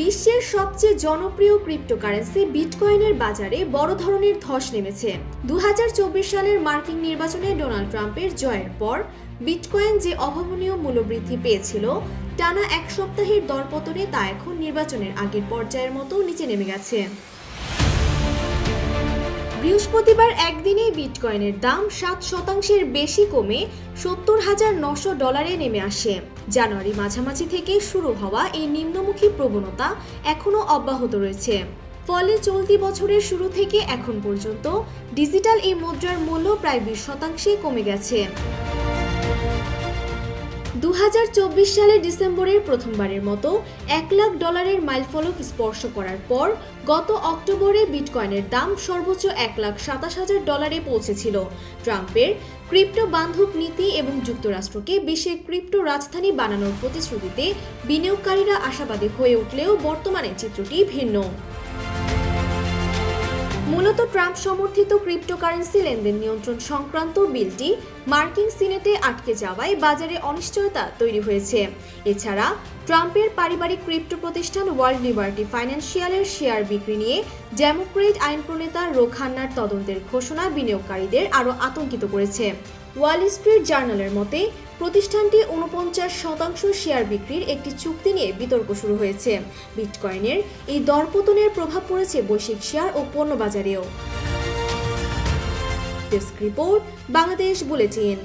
বিশ্বের সবচেয়ে জনপ্রিয় ক্রিপ্টোকারেন্সি বিটকয়েনের বাজারে বড় ধরনের ধস নেমেছে। দু হাজার চব্বিশ সালের মার্কিন নির্বাচনে ডোনাল্ড ট্রাম্পের জয়ের পর বিটকয়েন যে অভাবনীয় মূল্যবৃদ্ধি পেয়েছিল, টানা এক সপ্তাহের দরপতনে তা এখন নির্বাচনের আগের পর্যায়ের মতো নিচে নেমে গেছে। বৃহস্পতিবার একদিনেই বিটকয়েনের দাম সাত শতাংশের বেশি কমে সত্তর হাজার নশো ডলারে নেমে আসে। জানুয়ারি মাঝামাঝি থেকে শুরু হওয়া এই নিম্নমুখী প্রবণতা এখনও অব্যাহত রয়েছে। ফলে চলতি বছরের শুরু থেকে এখন পর্যন্ত ডিজিটাল এই মুদ্রার মূল্য প্রায় বিশ শতাংশে কমে গেছে। দু হাজার চব্বিশ সালের ডিসেম্বরের প্রথমবারের মতো এক লাখ ডলারের মাইলফলক স্পর্শ করার পর গত অক্টোবরে বিটকয়েনের দাম সর্বোচ্চ এক লাখ সাতাশ হাজার ডলারে পৌঁছেছিল। ট্রাম্পের ক্রিপ্টো বান্ধব নীতি এবং যুক্তরাষ্ট্রকে বিশ্বের ক্রিপ্টো রাজধানী বানানোর প্রতিশ্রুতিতে বিনিয়োগকারীরা আশাবাদী হয়ে উঠলেও বর্তমানে চিত্রটি ভিন্ন। মূলত ট্রাম্প সমর্থিত ক্রিপ্টোকারেন্সি লেনদেন নিয়ন্ত্রণ সংক্রান্ত বিলটি মার্কিন সিনেটে আটকে যাওয়ায় বাজারে অনিশ্চয়তা তৈরি হয়েছে। এছাড়া ট্রাম্পের পারিবারিক ক্রিপ্টো প্রতিষ্ঠান ওয়ার্ল্ড লিবার্টি ফাইন্যান্সিয়ালের শেয়ার বিক্রি নিয়ে ডেমোক্রেট আইন প্রণেতা রোখান্নার তদন্তের ঘোষণা বিনিয়োগকারীদের আরও আতঙ্কিত করেছে। ওয়াল স্ট্রিট জার্নালের মতে, প্রতিষ্ঠানটি উনপঞ্চাশ শতাংশ শেয়ার বিক্রির একটি চুক্তি নিয়ে বিতর্ক শুরু হয়েছে। বিটকয়েনের এই দরপতনের প্রভাব পড়েছে বৈশ্বিক শেয়ার ও পণ্য বাজারেও। Desk report, Bangladesh bulletin.